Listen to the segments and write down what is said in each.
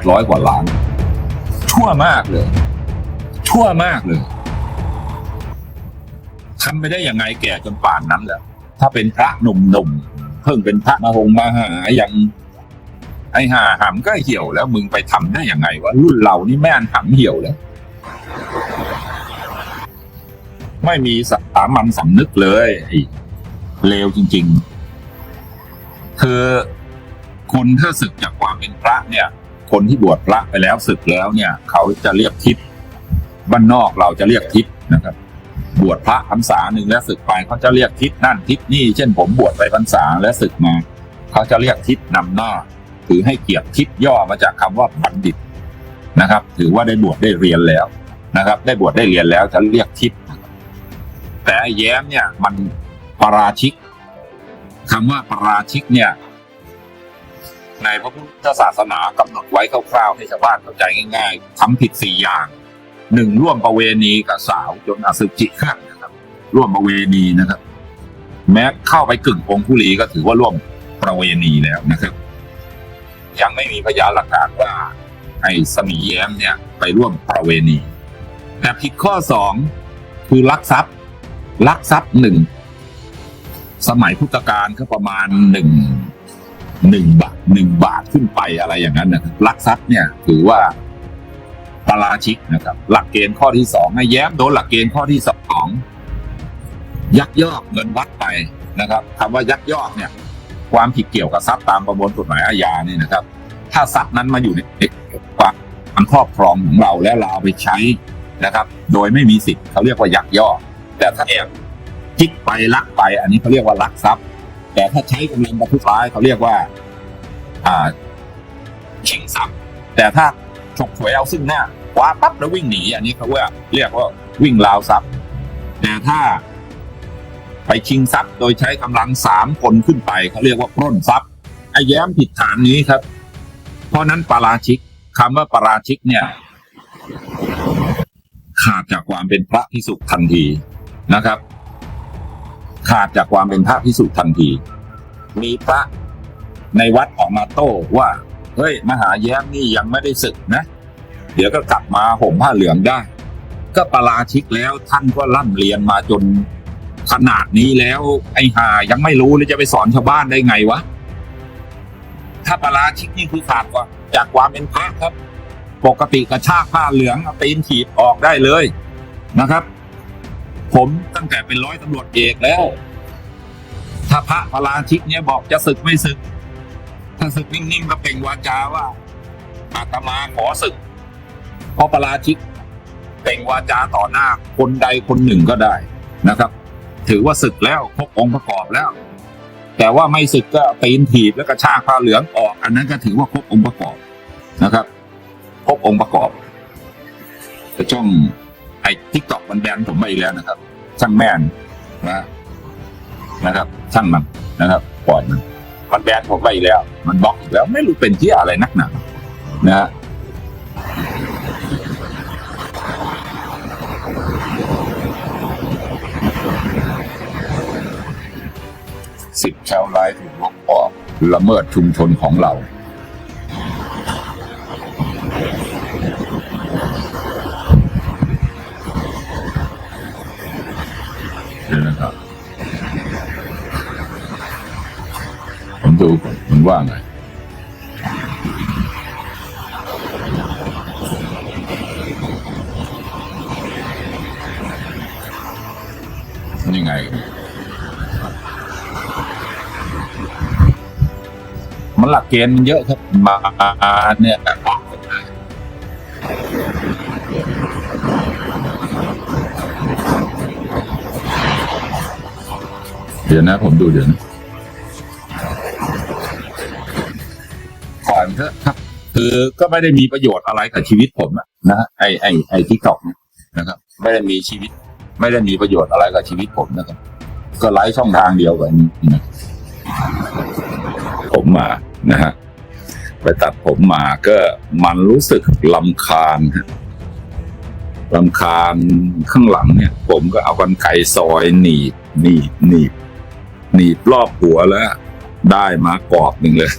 ดร้อยกว่าล้าน ชั่วมากเลย ชั่วมากเลยทำไปได้ยังไงแก่จนป่านนั้นแหละถ้าเป็นพระหนุ่มๆเพิ่งเป็นพระมาหงมาหายังไอ้ห่าหำก็เหี่ยวแล้วมึงไปทำได้ยังไงวะรุ่นเรานี่แม่นหำเหี่ยวแล้วไม่มีสามัญสำนึกเลยเลวจริง ๆ คือคนถ้าศึกจากความเป็นพระเนี่ย คนที่บวชพระไปแล้วศึกแล้วเนี่ย เขาจะเรียกทิศบ้านนอกเราจะเรียกทิศนะครับ บวชพระพรรษาหนึ่งแล้วศึกไปเขาจะเรียกทิศนั่นทิศนี่เช่นผมบวชไปพรรษาแล้วศึกมา เขาจะเรียกทิศนำหน้าถือให้เกียรติทิศย่อมาจากคำว่าบัณฑิตนะครับ ถือว่าได้บวชได้เรียนแล้วนะครับ ได้บวชได้เรียนแล้วจะเรียกทิศแต่แย้มเนี่ยมันปราชิกคำว่าปราชิกเนี่ย ในพระพุทธศาสนากำหนดไว้คร่าวๆให้ชาวบ้านเข้าใจง่ายๆทำผิดสี่อย่างหนึ่งร่วมประเวณีกับสาวจนอสุจิขังนะครับ ร่วมประเวณีนะครับ แม้เข้าไปกึ่งองคุลีก็ถือว่าร่วมประเวณีแล้วนะครับ ยังไม่มีพยานหลักฐานว่าไอ้สมีแย้มเนี่ยไปร่วมประเวณี แต่ผิดข้อสองคือลักทรัพย์ลักทรัพย์หนึ่งสมัยพุทธกาลก็ประมาณหนึ่ง หนึ่งบาทหนึ่งบาทขึ้นไปอะไรอย่างนั้นนะครับลักทรัพย์เนี่ยถือว่าปาราชิกนะครับ หลักเกณฑ์ข้อที่สองให้แย้มโดนหลักเกณฑ์ข้อที่สองยักยอกเงินวัดไปนะครับคำว่ายักยอกเนี่ย ความผิดเกี่ยวกับทรัพย์ตามประมวลกฎหมายอาญาเนี่ยนะครับ ถ้าทรัพย์นั้นมาอยู่ในความครอบครองของเราแล้วเราเอาไปใช้นะครับ โดยไม่มีสิทธิ์เขาเรียกว่ายักยอก แต่ถ้าแอบจิกไปลักไป อันนี้เขาเรียกว่าลักทรัพย์ แต่ถ้าใช้กำลังประทุษร้ายเขาเรียกว่า อ่าชิงทรัพย์แต่ถ้าฉกฉวยเอาซึ่งหน้าคว้าปั๊บแล้ววิ่งหนีอันนี้เขาว่าเรียกว่าวิ่งราวทรัพย์แต่ถ้าไปชิงทรัพย์โดยใช้กำลังสามคนขึ้นไปเขาเรียกว่าปล้นทรัพย์ไอ้แย้มผิดฐานนี้ครับ เพราะนั้นปาราชิกคำว่าปาราชิกเนี่ย ขาดจากความเป็นพระพิสุทันทีนะครับ ขาดจากความเป็นพระพิสุทันที มีพระในวัดออกมาโต้ว่า เฮ้ย มหาแย้มนี่ยังไม่ได้ศึกนะ เดี๋ยวก็กลับมาห่มผ้าเหลืองได้ ก็ปาราชิกแล้วท่านก็ร่ำเรียนมาจนขนาดนี้แล้ว ไอ้หายังไม่รู้เลยจะไปสอนชาวบ้านได้ไงวะ ถ้าปาราชิกนี่คือขาดกว่าจากความเป็นพระครับ ปกติกระชากผ้าเหลืองเอาตีนถีบออกได้เลยนะครับ ผมตั้งแต่เป็นร้อยตำรวจเอกแล้ว ถ้าพระพลาชิกเนี่ยบอกจะศึกไม่ศึก ถ้าศึกนิ่งๆก็เปล่งวาจาว่าอาตมาขอศึก เพราะพลาชิกเปล่งวาจาต่อหน้าคนใดคนหนึ่งก็ได้นะครับ ถือว่าศึกแล้วครบองค์ประกอบแล้ว แต่ว่าไม่ศึกก็ตีนถีบแล้วก็ชากผ้าเหลืองออก อันนั้นก็ถือว่าครบองค์ประกอบนะครับ ครบองค์ประกอบแต่ช่อง ไอ้ทิกตอกมันแบนผมไปอีกแล้วนะครับ ช่างแม่นนะนะครับ ช่างมันนะครับปล่อยมันมันแบนผมไปอีกแล้ว มันบล็อกอีกแล้วไม่รู้เป็นที่อะไรนักหนานะฮะสิบชาวไร่ถูกลบออกละเมิดชุมชนของเรา ว่าไง ยังไง มันหลักเกณฑ์มันเยอะครับ มาเนี่ยแบบออกกฎหมายเดี๋ยวนะผมดูเดี๋ยวนะ ก่อนเถอะครับ คือก็ไม่ได้มีประโยชน์อะไรกับชีวิตผมนะไอไอไอทิกตอกนะครับ ไม่ได้มีชีวิต ไม่ได้มีประโยชน์อะไรกับชีวิตผมนะครับ ก็ไลฟ์ช่องทางเดียวกันนะผมมานะฮะไปตัดผมมาก็มันรู้สึกลำคาญลำคาญข้างหลังเนี่ย ผมก็เอากันไกซอยหนีบหนีบหนีบหนีบรอบหัวแล้ว ได้มากรอบหนึ่งเลย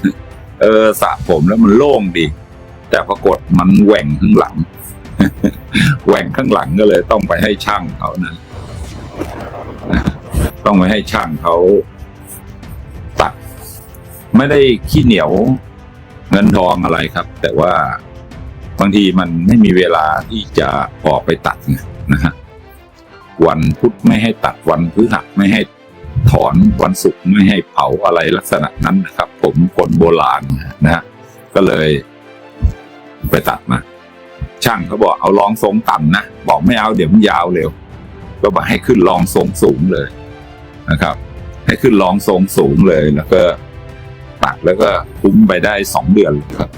เออสระผมแล้วมันโล่งดี แต่ปรากฏมันแหว่งข้างหลัง แหว่งข้างหลังก็เลย ต้องไปให้ช่างเขานะต้องไปให้ช่างเขาตัด ไม่ได้ขี้เหนียวเงินทองอะไรครับ แต่ว่าบางทีมันไม่มีเวลาที่จะออกไปตัดนะฮะวันพุธไม่ให้ตัดวันพฤหัสไม่ให้ถอนวันศุกร์ไม่ให้เผาอะไรลักษณะนั้นนะครับ ผมคนโบราณนะฮะก็เลยไปตัดมา ช่างเขาบอกเอารองทรงต่ำนะ บอกไม่เอาเดี๋ยวมันยาวเร็ว ก็บอกให้ขึ้นรองทรงสูงเลยนะครับ ให้ขึ้นรองทรงสูงเลยแล้วก็ตัดแล้วก็คุ้มไปได้สองเดือนครับ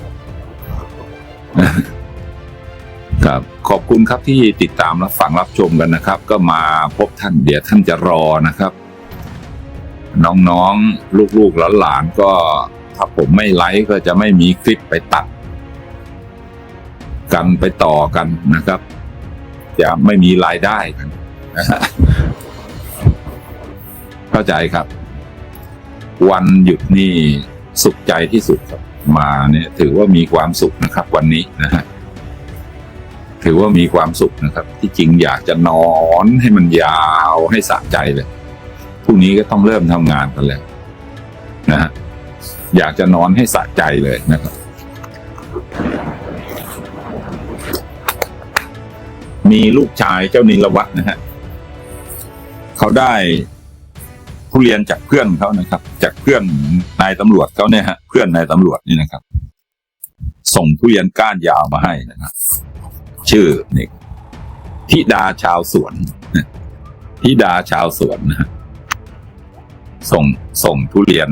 ครับ ขอบคุณครับที่ติดตามรับฟังรับชมกันนะครับ ก็มาพบท่านเดี๋ยวท่านจะรอนะครับ น้องๆ ลูกๆหลานๆก็ถ้าผมไม่ไลฟ์ก็จะไม่มีคลิปไปตัด กันไปต่อกันนะครับ จะไม่มีรายได้กันเข้าใจครับ วันหยุดนี่สุขใจที่สุดครับ มาเนี่ยถือว่ามีความสุขนะครับ วันนี้นะฮะถือว่ามีความสุขนะครับ ที่จริงอยากจะนอนให้มันยาวให้สะใจเลย พรุ่งนี้ก็ต้องเริ่มทำงานกันแล้วนะฮะอยากจะนอนให้สะใจเลยนะครับ มีลูกชายเจ้านิลวัฒน์นะฮะเขาได้ทุเรียนจากเพื่อนเขานะครับ จากเพื่อนนายตำรวจเขาเนี่ยฮะเพื่อนนายตำรวจนี่นะครับ ส่งทุเรียนก้านยาวมาให้นะครับ ชื่อนี่ธิดาชาวสวนธิดาชาวสวนนะฮะ ส่งส่งทุเรียน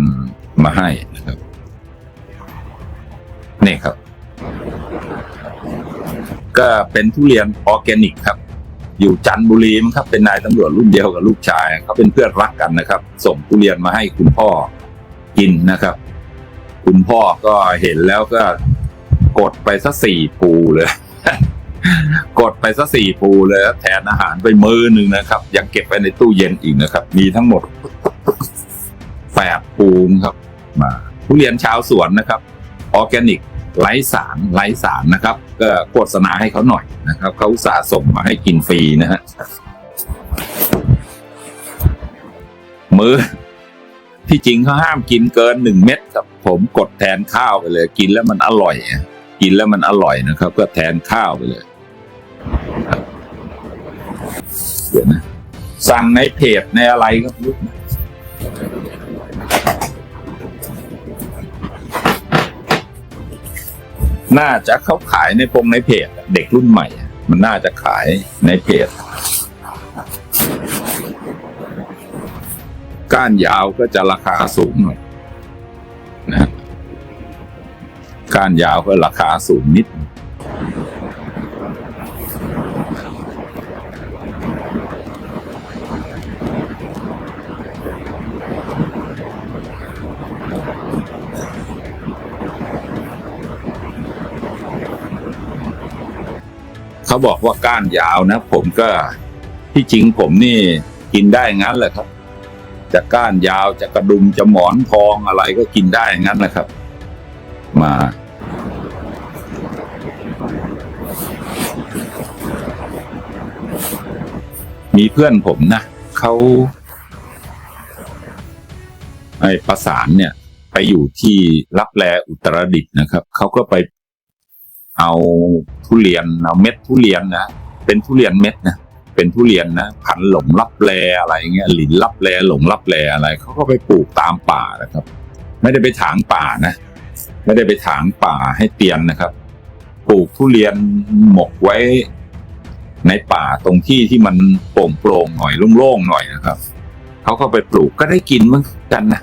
มาให้นะครับ นี่ครับ ก็เป็นทุเรียนออร์แกนิกครับ อยู่จันทบุรีมั้งครับ เป็นนายตำรวจรุ่นเดียวกับลูกชายเขาเป็นเพื่อนรักกันนะครับ ส่งทุเรียนมาให้คุณพ่อกินนะครับ คุณพ่อก็เห็นแล้วก็กดไปสักสี่ปูเลย กดไปสักสี่ปูเลยแทนอาหารไปมือหนึ่งนะครับ ยังเก็บไว้ในตู้เย็นอีกนะครับ มีทั้งหมด แปดปูครับมาทุเรียนชาวสวนนะครับออร์แกนิกไร้สารไร้สารนะครับ ก็โฆษณาให้เขาหน่อยนะครับเขาสาห์ส่งมาให้กินฟรีนะฮะมือที่จริงเขาห้ามกินเกินหนึ่งเม็ดครับผมกดแทนข้าวไปเลย กินแล้วมันอร่อย กินแล้วมันอร่อยนะครับ ก็แทนข้าวไปเลยเดี๋ยวนะสั่งในเพจในอะไรก็ไม่รู้นะ น่าจะเขาขายในพงในเพจเด็กรุ่นใหม่ มันน่าจะขายในเพจก้านยาวก็จะราคาสูงหน่อยนะก้านยาวก็ราคาสูงนิด เขาบอกว่าก้านยาวนะ ผมก็ที่จริงผมนี่กินได้งั้นแหละครับ จะก้านยาวจะกระดุมจะหมอนทองอะไรก็กินได้งั้นแหละครับ มา มีเพื่อนผมนะเขาไอประสานเนี่ย ไปอยู่ที่รับแลอุตรดิตนะครับเขาก็ไป เอาทุเรียนเอาเม็ดทุเรียนนะเป็นทุเรียนเม็ดนะเป็นทุเรียนนะพันหลงรับแลอะไรเงี้ยหลินรับแลหลงรับแลอะไรเขาก็ไปปลูกตามป่านะครับ ไม่ได้ไปถางป่านะไม่ได้ไปถางป่าให้เตียนนะครับ ปลูกทุเรียนหมกไว้ในป่าตรงที่ที่มันโปร่งโปร่งหน่อยโล่งๆหน่อยนะครับเขาก็ไปปลูกก็ได้กินเหมือนกันนะ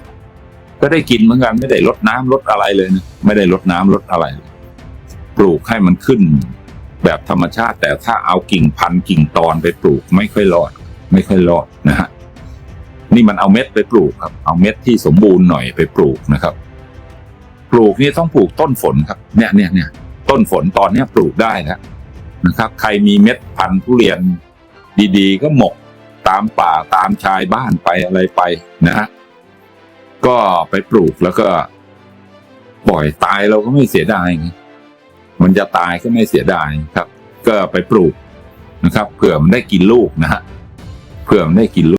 ก็ได้กินเหมือนกันไม่ได้ลดน้ำลดอะไรเลยนะไม่ได้ลดน้ำลดอะไรเลย ปลูกให้มันขึ้น แบบธรรมชาติ แต่ถ้าเอากิ่งพันกิ่งตอนไปปลูกไม่ค่อยรอด ไม่ค่อยรอดนะฮะนี่มันเอาเม็ดไปปลูกครับ เอาเม็ดที่สมบูรณ์หน่อยไปปลูกนะครับ ปลูกนี่ต้องปลูกต้นฝนครับ เนี่ยเนี่ยเนี่ยต้นฝนตอนเนี้ยปลูกได้แล้วนะครับ ใครมีเม็ดพันธุ์ทุเรียนดีๆ ก็หมกตามป่าตามชายบ้านไปอะไรไปนะฮะก็ไปปลูกแล้วก็ ปล่อยตายเราก็ไม่เสียดายไง มันจะตายก็ไม่เสียดายครับ ก็ไปปลูกนะครับเผื่อมันได้กินลูกนะฮะเผื่อมันได้กินลูก